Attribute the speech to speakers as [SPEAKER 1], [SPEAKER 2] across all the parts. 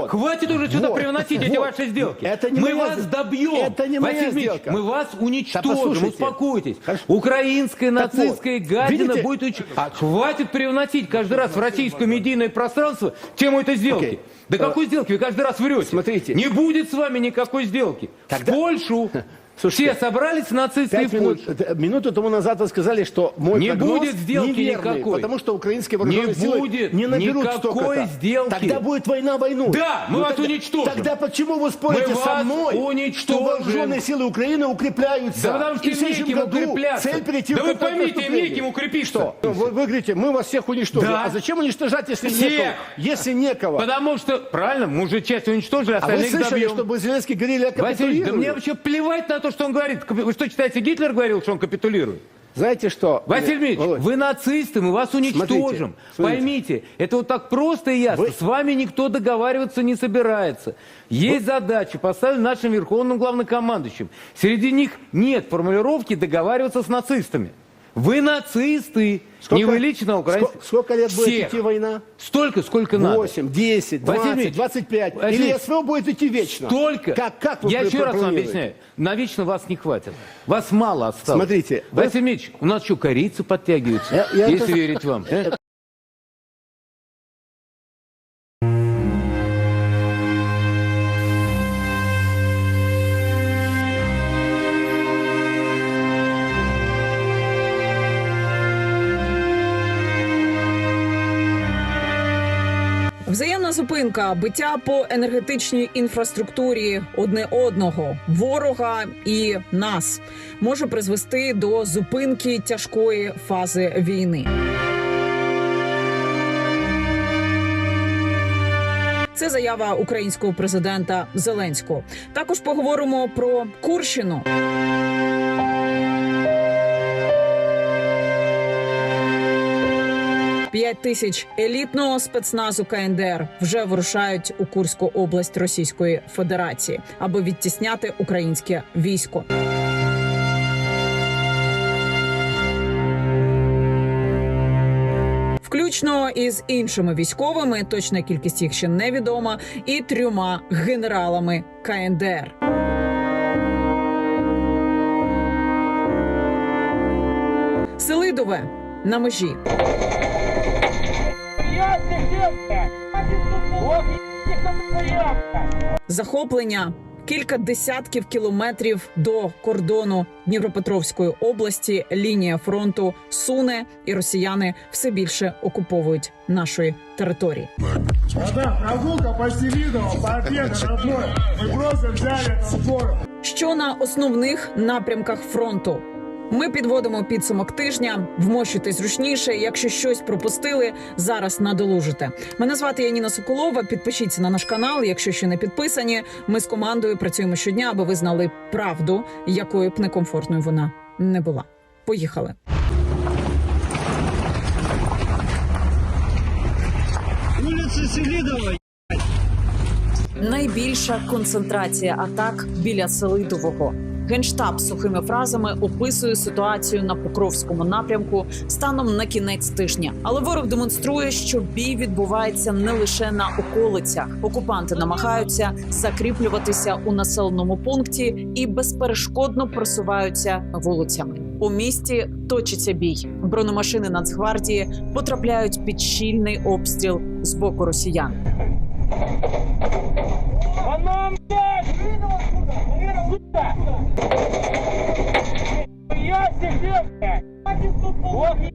[SPEAKER 1] Вот.
[SPEAKER 2] Хватит уже сюда
[SPEAKER 1] Вот.
[SPEAKER 2] привносить эти
[SPEAKER 1] Вот.
[SPEAKER 2] ваши сделки.
[SPEAKER 1] Это не
[SPEAKER 2] мы
[SPEAKER 1] моя
[SPEAKER 2] вас
[SPEAKER 1] с-
[SPEAKER 2] добьем.
[SPEAKER 1] это не моя
[SPEAKER 2] Василий Дмитриевич,
[SPEAKER 1] сделка.
[SPEAKER 2] мы вас уничтожим.
[SPEAKER 1] послушайте.
[SPEAKER 2] Успокойтесь.
[SPEAKER 1] Хорошо.
[SPEAKER 2] Украинская
[SPEAKER 1] Так вот,
[SPEAKER 2] нацистская гадина
[SPEAKER 1] видите?
[SPEAKER 2] будет уч...
[SPEAKER 1] А-
[SPEAKER 2] Хватит привносить каждый раз в российское медийное пространство тему этой сделки.
[SPEAKER 1] Окей.
[SPEAKER 2] Да
[SPEAKER 1] Э,
[SPEAKER 2] какой сделки? Вы каждый раз врете.
[SPEAKER 1] смотрите.
[SPEAKER 2] Не будет с вами никакой сделки.
[SPEAKER 1] Тогда-
[SPEAKER 2] В Польшу
[SPEAKER 1] Слушайте,
[SPEAKER 2] все собрались нацисты в
[SPEAKER 1] минут, минуту тому назад вы сказали, что мой
[SPEAKER 2] Не
[SPEAKER 1] прогноз
[SPEAKER 2] будет сделки
[SPEAKER 1] неверный,
[SPEAKER 2] никакой.
[SPEAKER 1] потому что украинские вооруженные
[SPEAKER 2] Не
[SPEAKER 1] силы
[SPEAKER 2] будет
[SPEAKER 1] не наберут
[SPEAKER 2] никакой
[SPEAKER 1] столько-то.
[SPEAKER 2] сделки.
[SPEAKER 1] Тогда будет война войну.
[SPEAKER 2] Да, мы вас уничтожим.
[SPEAKER 1] Тогда почему вы спорите
[SPEAKER 2] Мы
[SPEAKER 1] со мной,
[SPEAKER 2] уничтожим.
[SPEAKER 1] что вооруженные силы Украины укрепляются?
[SPEAKER 2] Да потому что
[SPEAKER 1] И в следующем году
[SPEAKER 2] укрепляться.
[SPEAKER 1] Цель перейти
[SPEAKER 2] Да
[SPEAKER 1] в
[SPEAKER 2] вы поймите, им неким укрепиться.
[SPEAKER 1] Что? Ну, Вы, вы говорите, мы вас всех уничтожим.
[SPEAKER 2] Да.
[SPEAKER 1] А зачем уничтожать, если
[SPEAKER 2] Всех.
[SPEAKER 1] некого? Если некого.
[SPEAKER 2] Потому что, правильно, мы уже часть уничтожили,
[SPEAKER 1] А вы
[SPEAKER 2] остальных
[SPEAKER 1] слышали,
[SPEAKER 2] добьем.
[SPEAKER 1] чтобы Зеленский говорили о
[SPEAKER 2] Василий, да
[SPEAKER 1] капитулировании?
[SPEAKER 2] мне вообще плевать на то, что он говорит. Вы что, считаете, Гитлер говорил, что он капитулирует?
[SPEAKER 1] Знаете что?
[SPEAKER 2] Василий Дмитриевич,
[SPEAKER 1] Володь,
[SPEAKER 2] вы нацисты, мы вас уничтожим.
[SPEAKER 1] Смотрите, смотрите.
[SPEAKER 2] Поймите, это вот так просто и ясно.
[SPEAKER 1] Вы-
[SPEAKER 2] С вами никто договариваться не собирается. Есть задачи, поставлены нашим верховным главнокомандующим. Среди них нет формулировки договариваться с нацистами. Вы нацисты, не вы лично, а украинцы.
[SPEAKER 1] сколько, сколько лет будет
[SPEAKER 2] Всех.
[SPEAKER 1] идти война?
[SPEAKER 2] Столько, сколько надо.
[SPEAKER 1] 8, 10,
[SPEAKER 2] Василий
[SPEAKER 1] 20,
[SPEAKER 2] Дмитриевич,
[SPEAKER 1] 25.
[SPEAKER 2] Василий
[SPEAKER 1] Или
[SPEAKER 2] Дмитриевич,
[SPEAKER 1] СВО будет идти вечно?
[SPEAKER 2] Столько.
[SPEAKER 1] Как, как вы
[SPEAKER 2] Я еще раз вам объясняю. Навечно вас не хватит. Вас мало осталось.
[SPEAKER 1] Смотрите, вы-
[SPEAKER 2] Василий Дмитриевич, у нас что, корейцы подтягиваются,
[SPEAKER 1] Я- я
[SPEAKER 2] если
[SPEAKER 1] это-
[SPEAKER 2] верить вам. Э?
[SPEAKER 3] Биття по енергетичній інфраструктурі одне одного, ворога і нас може призвести до зупинки тяжкої фази війни. Це заява українського президента Зеленського. Також поговоримо про Курщину. П'ять тисяч елітного спецназу КНДР вже вирушають у Курську область Російської Федерації, аби відтісняти українське військо. Включно із іншими військовими, точна кількість їх ще невідома, і трьома генералами КНДР. Селидове на межі. Захоплення кілька десятків кілометрів до кордону Дніпропетровської області. Лінія фронту суне, і росіяни все більше окуповують нашої території.
[SPEAKER 4] Прогулка по Селидово, победа, родной. Просто взяли это.
[SPEAKER 3] Що на основних напрямках фронту? Ми підводимо підсумок тижня. Вмощуйтесь зручніше. Якщо щось пропустили, зараз надолужите. Мене звати Яніна Соколова. Підпишіться на наш канал. Якщо ще не підписані, ми з командою працюємо щодня, аби ви знали правду, якою б некомфортною вона не була. Поїхали. Найбільша концентрація атак біля Селидового. Генштаб сухими фразами описує ситуацію на Покровському напрямку станом на кінець тижня. Але ворог демонструє, що бій відбувається не лише на околицях. Окупанти намагаються закріплюватися у населеному пункті і безперешкодно просуваються вулицями. У місті точиться бій. Бронемашини Нацгвардії потрапляють під щільний обстріл з боку росіян.
[SPEAKER 4] Я себе, блядь!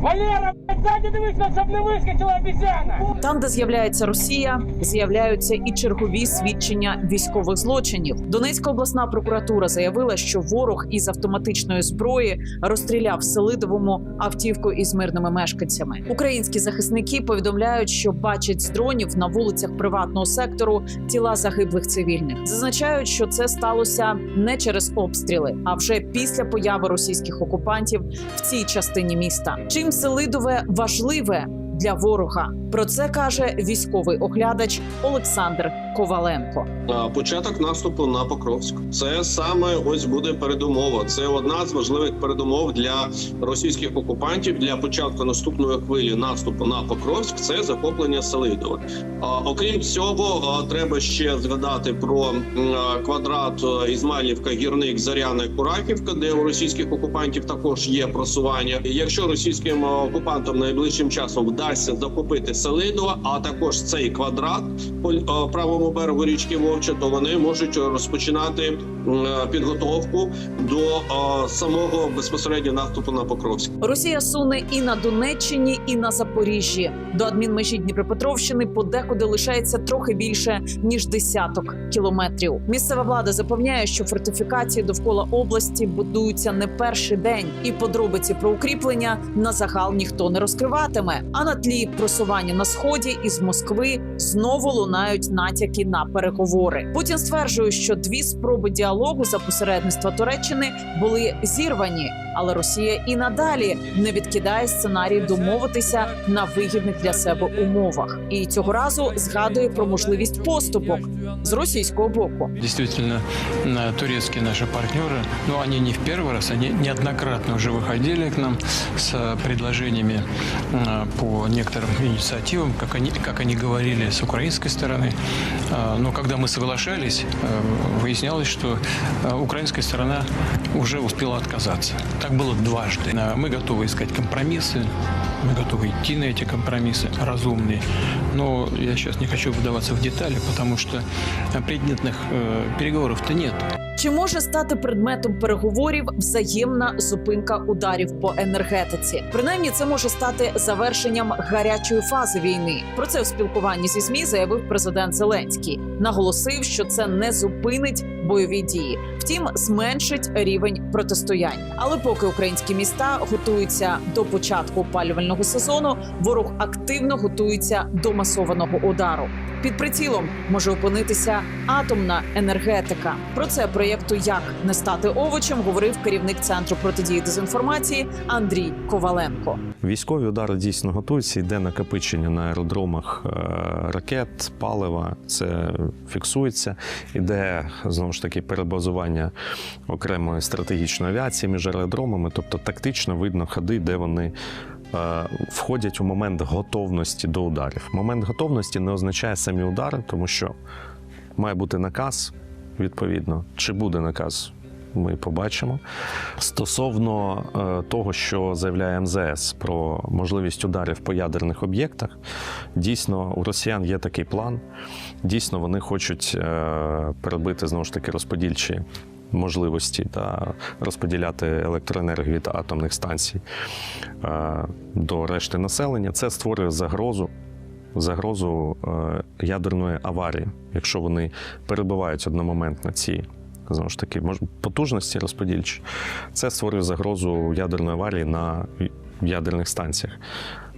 [SPEAKER 4] Валера, ззаді дивись, щоб не вискочила обіцяна!
[SPEAKER 3] Там, де з'являється Росія, з'являються і чергові свідчення військових злочинів. Донецька обласна прокуратура заявила, що ворог із автоматичної зброї розстріляв в Селидовому автівку із мирними мешканцями. Українські захисники повідомляють, що бачать з дронів на вулицях приватного сектору тіла загиблих цивільних. Зазначають, що це сталося не через обстріли, а вже після появи російських окупантів в цій частині міста. Чим Селидове важливе? Для ворога. Про це каже військовий оглядач Олександр Коваленко.
[SPEAKER 5] Початок наступу на Покровськ. Це саме ось буде передумова. Це одна з важливих передумов для російських окупантів для початку наступної хвилі наступу на Покровськ. Це захоплення Селидова. Окрім цього, треба ще згадати про квадрат Ізмайлівка, Гірник, Заряна, Кураківка, де у російських окупантів також є просування. Якщо російським окупантам найближчим часом вдасться захопити Селидова, а також цей квадрат по е, правому берегу річки Вовча, то вони можуть розпочинати е, підготовку до е, самого безпосередньо наступу на Покровськ.
[SPEAKER 3] Росія суне і на Донеччині, і на Запоріжжі. До адмінмежі Дніпропетровщини подекуди лишається трохи більше ніж десяток кілометрів. Місцева влада запевняє, що фортифікації довкола області будуються не перший день, і подробиці про укріплення на загал ніхто не розкриватиме. А на тлі просування на сході із Москви знову лунають натяки на переговори. Путін стверджує, що дві спроби діалогу за посередництва Туреччини були зірвані, але Росія і надалі не відкидає сценарій домовитися на вигідних для себе умовах. І цього разу згадує про можливість поступок з російського боку.
[SPEAKER 6] Действительно, на- турецкие наши партнеры, ну, они не в первый раз, они неоднократно уже выходили к нам с э, предложениями э, по некоторым инициативам, как они, как они говорили с украинской стороны. Э, Но когда мы соглашались, э, выяснялось, что э, украинская сторона уже успела отказаться. Так было дважды. Э, Мы готовы искать компромиссы, мы готовы идти на эти компромиссы разумные. Но я сейчас не хочу вдаваться в детали, потому что э, предметных э, переговоров-то нет.
[SPEAKER 3] Чи може стати предметом переговорів взаємна зупинка ударів по енергетиці? Принаймні, це може стати завершенням гарячої фази війни. Про це в спілкуванні зі змі заявив президент Зеленський. Наголосив, що це не зупинить бойові дії, втім зменшить рівень протистоянь. Але поки українські міста готуються до початку опалювального сезону, ворог активно готується до масованого удару. Під прицілом може опинитися атомна енергетика. Про це проєкту Як не стати овочем говорив керівник центру протидії дезінформації Андрій Коваленко.
[SPEAKER 7] Військові удари дійсно готуються. Йде накопичення на аеродромах е, ракет, палива. Це фіксується. Іде знову ж таки перебазування окремої стратегічної авіації між аеродромами. Тобто тактично видно ходи, де вони. е, Входять у момент готовності до ударів. Момент готовності не означає самі удари, тому що має бути наказ відповідно. Чи буде наказ, ми побачимо. Стосовно е, того, що заявляє МЗС про можливість ударів по ядерних об'єктах, дійсно у росіян є такий план. Дійсно, вони хочуть е, перебити знову ж таки розподільчі. Можливості та розподіляти електроенергію від атомних станцій е, до решти населення, це створює загрозу, загрозу е, ядерної аварії, якщо вони перебувають одномоментно ці знову ж таки потужності розподільчі, це створює загрозу ядерної аварії на ядерних станціях.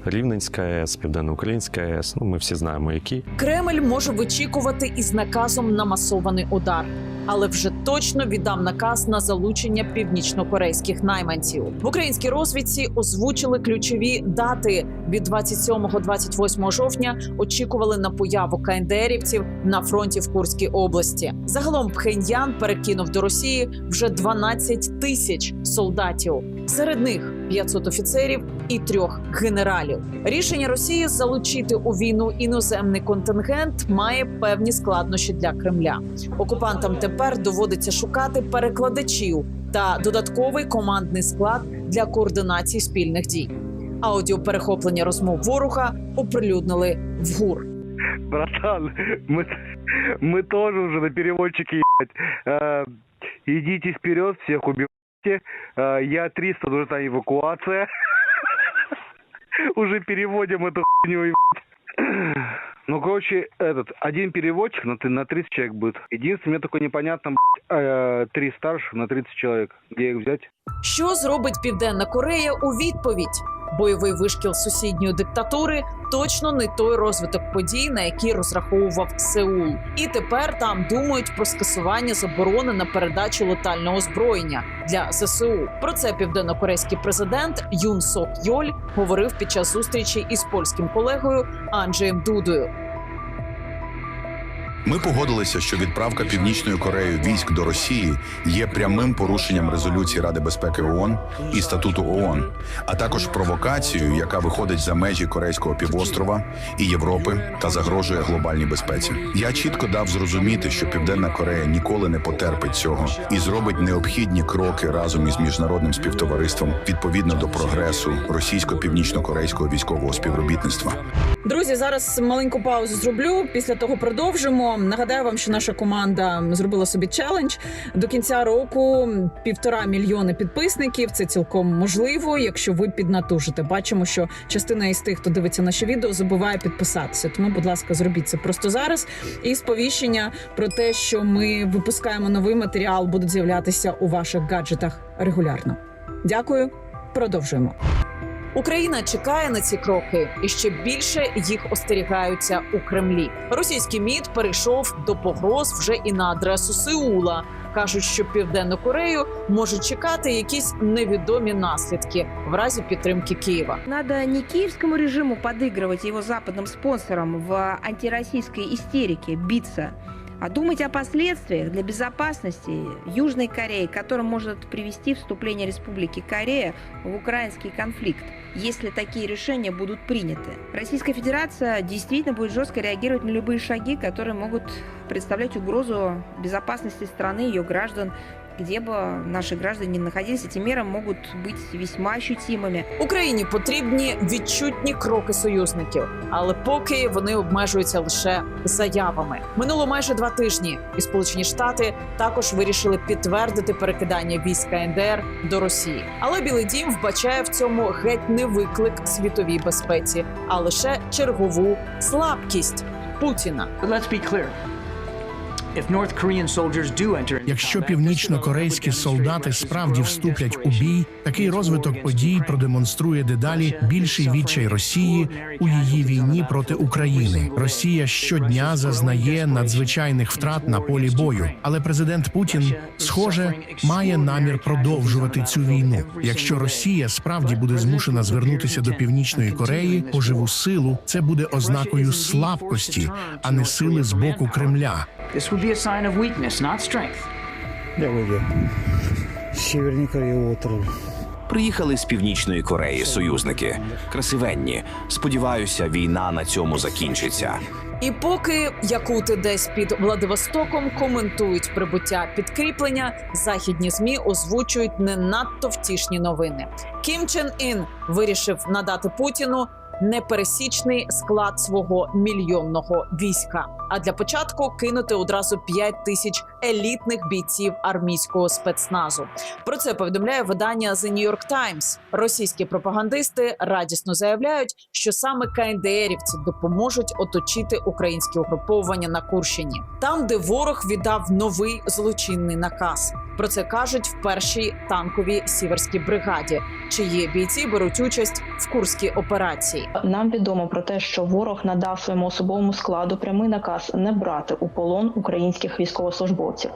[SPEAKER 7] Рівненська АЕС, Південноукраїнська АЕС, ну ми всі знаємо, які.
[SPEAKER 3] Кремль може вичікувати із наказом на масований удар, але вже точно віддав наказ на залучення північнокорейських найманців. В українській розвідці озвучили ключові дати від 27-28 жовтня. Очікували на появу КНДРівців на фронті в Курській області. Загалом Пхеньян перекинув до Росії вже 12 тисяч солдатів. Серед них 500 офіцерів і трьох генералів. Рішення Росії залучити у війну іноземний контингент має певні складнощі для Кремля. Окупантам тепер доводиться шукати перекладачів та додатковий командний склад для координації спільних дій Аудіоперехоплення розмов ворога оприлюднили в ГУР.
[SPEAKER 8] братан, мы, мы тоже уже на переводчике ебать. Э, идите вперед, всех убивайте. Э, я 300, нужна эвакуация. Уже переводим эту хуйню, ебать. Ну, короче, этот, один переводчик на, т- на 30 человек будет. Единственное, мне только непонятно, блядь, э, три старших на 30 человек. Где их взять?
[SPEAKER 3] Що зробить Південна Корея у відповідь? Бойовий вишкіл сусідньої диктатури точно не той розвиток подій, на який розраховував Сеул. І тепер там думають про скасування заборони на передачу летального озброєння для ЗСУ. Про це південнокорейський президент Юн Сок Йоль говорив під час зустрічі із польським колегою Анджеєм Дудою.
[SPEAKER 9] Ми погодилися, що відправка Північною Кореєю військ до Росії є прямим порушенням резолюції Ради безпеки ООН і статуту ООН, а також провокацією, яка виходить за межі Корейського півострова і Європи та загрожує глобальній безпеці. Я чітко дав зрозуміти, що Південна Корея ніколи не потерпить цього і зробить необхідні кроки разом із міжнародним співтовариством відповідно до прогресу російсько-північно-корейського військового співробітництва.
[SPEAKER 3] Друзі, зараз маленьку паузу зроблю. Після того продовжимо. Нагадаю вам, що наша команда зробила собі челендж до кінця року. Півтора мільйони підписників. Це цілком можливо, якщо ви піднатужите. Бачимо, що частина із тих, хто дивиться наше відео, забуває підписатися. Тому, будь ласка, зробіть це просто зараз. І сповіщення про те, що ми випускаємо новий матеріал, будуть з'являтися у ваших гаджетах регулярно. Дякую. Продовжуємо. Україна чекає на ці кроки, і ще більше їх остерігаються у Кремлі. Російський МІД перейшов до погроз вже і на адресу Сеула. кажуть, що південну Корею можуть чекати якісь невідомі наслідки в разі підтримки Києва.
[SPEAKER 10] Надо не киевскому режиму подыгрывать его западным спонсорам в антироссийской истерике, биться, а думать о последствиях для безопасности Южной Кореи, к которым может привести вступление Республики Корея в украинский конфликт, если такие решения будут приняты. Российская Федерация действительно будет жестко реагировать на любые шаги, которые могут представлять угрозу безопасности страны, ее граждан, где бы наши граждане ни находились, эти меры могут быть весьма ощутимыми.
[SPEAKER 3] Україні потрібні відчутні кроки союзників, але поки вони обмежуються лише заявами. Минуло майже два тижні, і Сполучені Штати також вирішили підтвердити перекидання військ КНДР до Росії. Але Білий Дім вбачає в цьому геть не виклик світовій безпеці, а лише чергову слабкість Путіна.
[SPEAKER 11] Let's be clear.
[SPEAKER 12] Якщо північно-корейські солдати справді вступлять у бій, такий розвиток подій продемонструє дедалі більший відчай Росії у її війні проти України. Росія щодня зазнає надзвичайних втрат на полі бою, але президент Путін, схоже, має намір продовжувати цю війну. Якщо Росія справді буде змушена звернутися до північної Кореї по живу силу, це буде ознакою слабкості, а не сили з боку Кремля.
[SPEAKER 11] Be a sign of weakness, not strength.
[SPEAKER 13] Приїхали з північної Кореї союзники. Красивенні. Сподіваюся, війна на цьому закінчиться.
[SPEAKER 3] І поки якути десь під Владивостоком коментують прибуття підкріплення, західні змі озвучують не надто втішні новини. Кім Чен Ін вирішив надати Путіну непересічний склад свого мільйонного війська. А для початку кинути одразу 5 тисяч елітних бійців армійського спецназу. Про це повідомляє видання The New York Times. Російські пропагандисти радісно заявляють, що саме КНДРівці допоможуть оточити українські угруповання на Курщині, там, де ворог віддав новий злочинний наказ. Про це кажуть в першій танковій сіверській бригаді, чиї бійці беруть участь в курській операції.
[SPEAKER 14] Нам відомо про те, що ворог надав своєму особовому складу прямий наказ не брати у полон українських військовослужбовців.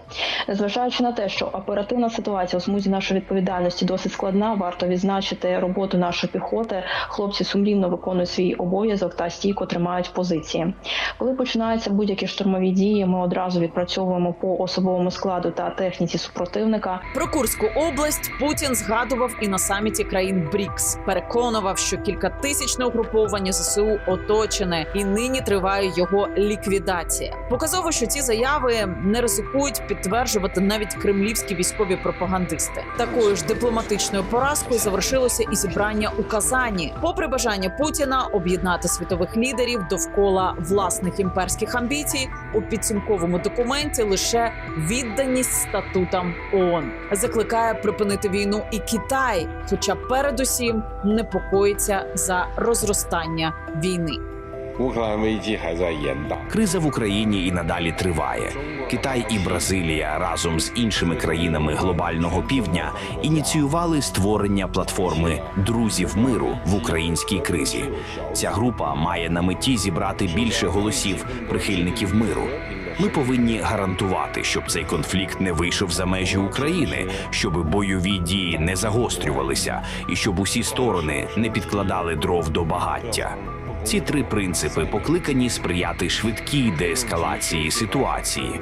[SPEAKER 14] Незважаючи на те, що оперативна ситуація у смузі нашої відповідальності досить складна, варто відзначити роботу нашої піхоти. Хлопці сумлінно виконують свій обов'язок та стійко тримають позиції. Коли починаються будь-які штурмові дії, ми одразу відпрацьовуємо по особовому складу та техніці супротивника.
[SPEAKER 3] Про Курську область Путін згадував і на саміті країн БРІКС. Переконував, що кількатисячне угруповання ЗСУ оточене, і нині триває його ліквідація. Показово, що ці заяви не ризикують підтверджувати навіть кремлівські військові пропагандисти. Такою ж дипломатичною поразкою завершилося і зібрання у Казані. Попри бажання Путіна об'єднати світових лідерів довкола власних імперських амбіцій, у підсумковому документі лише відданість статутам ООН. закликає припинити війну і Китай, хоча передусім непокоїться за розростання війни.
[SPEAKER 13] Криза в Україні і надалі триває. Китай і Бразилія разом з іншими країнами глобального півдня ініціювали створення платформи друзів миру в українській кризі. Ця група має на меті зібрати більше голосів прихильників миру. Ми повинні гарантувати, щоб цей конфлікт не вийшов за межі України, щоб бойові дії не загострювалися і щоб усі сторони не підкладали дров до багаття. Ці три принципи покликані сприяти швидкій деескалації ситуації.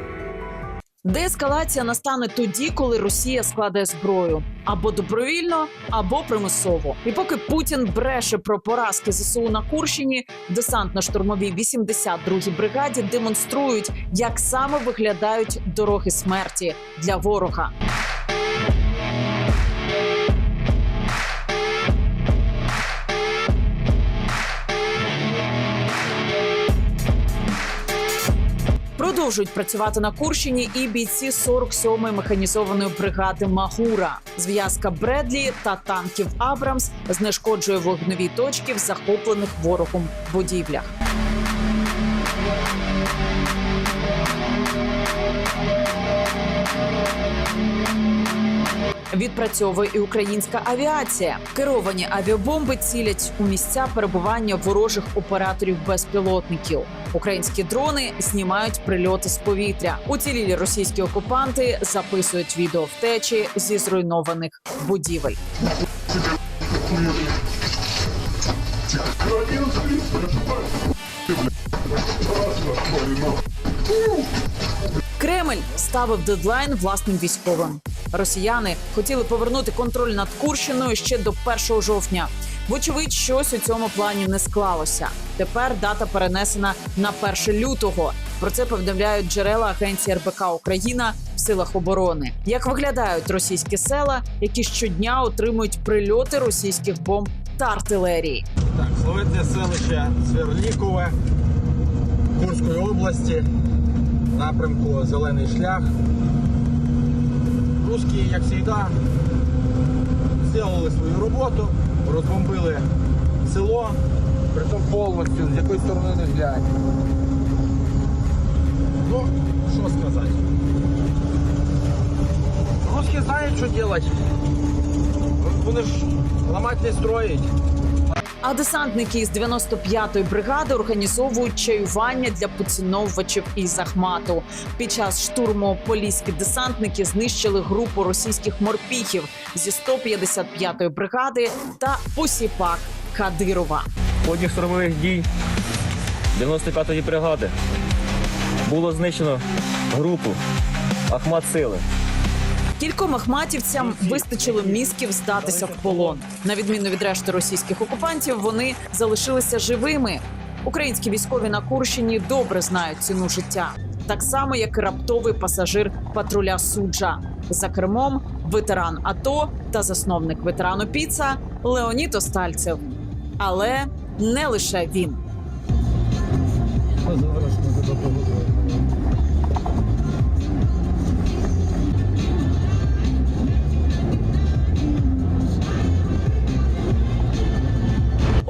[SPEAKER 3] Деескалація настане тоді, коли Росія складе зброю або добровільно, або примусово. І поки Путін бреше про поразки ЗСУ на Курщині, десантно-штурмовій 82-й бригаді демонструють, як саме виглядають дороги смерті для ворога. Продовжують працювати на Курщині і бійці 47-ї механізованої бригади Магура. Зв'язка Бредлі та танків Абрамс знешкоджує вогневі точки в захоплених ворогом будівлях. Відпрацьовує і українська авіація. Керовані авіабомби цілять у місця перебування ворожих операторів безпілотників. Українські дрони знімають прильоти з повітря. Уцілілі російські окупанти записують відео втечі зі зруйнованих будівель. Кремль ставив дедлайн власним військовим. Росіяни хотіли повернути контроль над Курщиною ще до 1 жовтня. Вочевидь, щось у цьому плані не склалося. Тепер дата перенесена на 1 лютого. Про це повідомляють джерела агенції РБК Україна в силах оборони. Як виглядають російські села, які щодня отримують прильоти російських бомб та артилерії?
[SPEAKER 15] Так, славетне селище Сверлікове Курської області, напрямку Зелений шлях. Русські, як завжди, зробили свою роботу, розбомбили село, притом повністю, з якої сторони не глянь. Ну, що сказати. Русские знають, що делать. Вони ж ламати не строять.
[SPEAKER 3] А десантники із 95-ї бригади організовують чаювання для поціновувачів із Ахмату. Під час штурму поліські десантники знищили групу російських морпіхів зі 155-ї бригади та посіпак Кадирова.
[SPEAKER 16] В ході штурмових дій 95-ї бригади було знищено групу Ахмат Сили.
[SPEAKER 3] Кільком ахматівцям вистачило мізків здатися в полон. На відміну від решти російських окупантів, вони залишилися живими. Українські військові на Курщині добре знають ціну життя, так само як і раптовий пасажир патруля суджа. За кермом ветеран АТО та засновник ветерану Піца Леонід Остальцев. Але не лише він.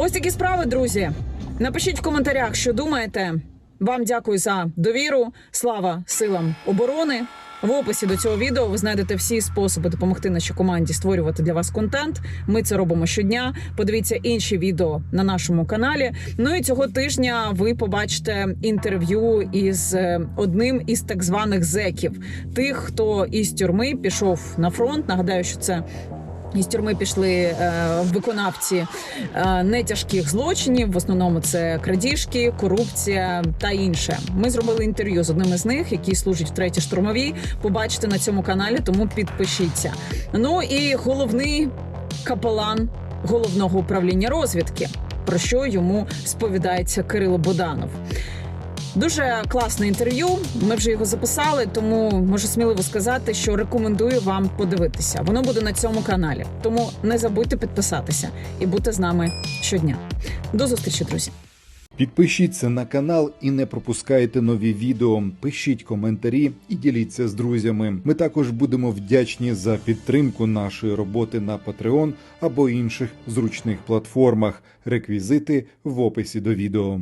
[SPEAKER 3] Ось такі справи, друзі. Напишіть в коментарях, що думаєте. Вам дякую за довіру. Слава силам оборони. В описі до цього відео ви знайдете всі способи допомогти нашій команді створювати для вас контент. Ми це робимо щодня. Подивіться інші відео на нашому каналі. Ну і цього тижня ви побачите інтерв'ю із е, одним із так званих зеків, тих, хто із тюрми пішов на фронт. Нагадаю, що це із тюрми пішли е, виконавці е, нетяжких злочинів. В основному це крадіжки, корупція та інше. Ми зробили інтерв'ю з одним із них, який служить в третій штурмовій. Побачите на цьому каналі, тому підпишіться. Ну і головний капелан головного управління розвідки, про що йому сповідається Кирило Боданов. Дуже класне інтерв'ю. Ми вже його записали, тому можу сміливо сказати, що рекомендую вам подивитися. Воно буде на цьому каналі. Тому не забудьте підписатися і бути з нами щодня. До зустрічі, друзі.
[SPEAKER 17] Підпишіться на канал і не пропускайте нові відео. Пишіть коментарі і діліться з друзями. Ми також будемо вдячні за підтримку нашої роботи на Patreon або інших зручних платформах. Реквізити в описі до відео.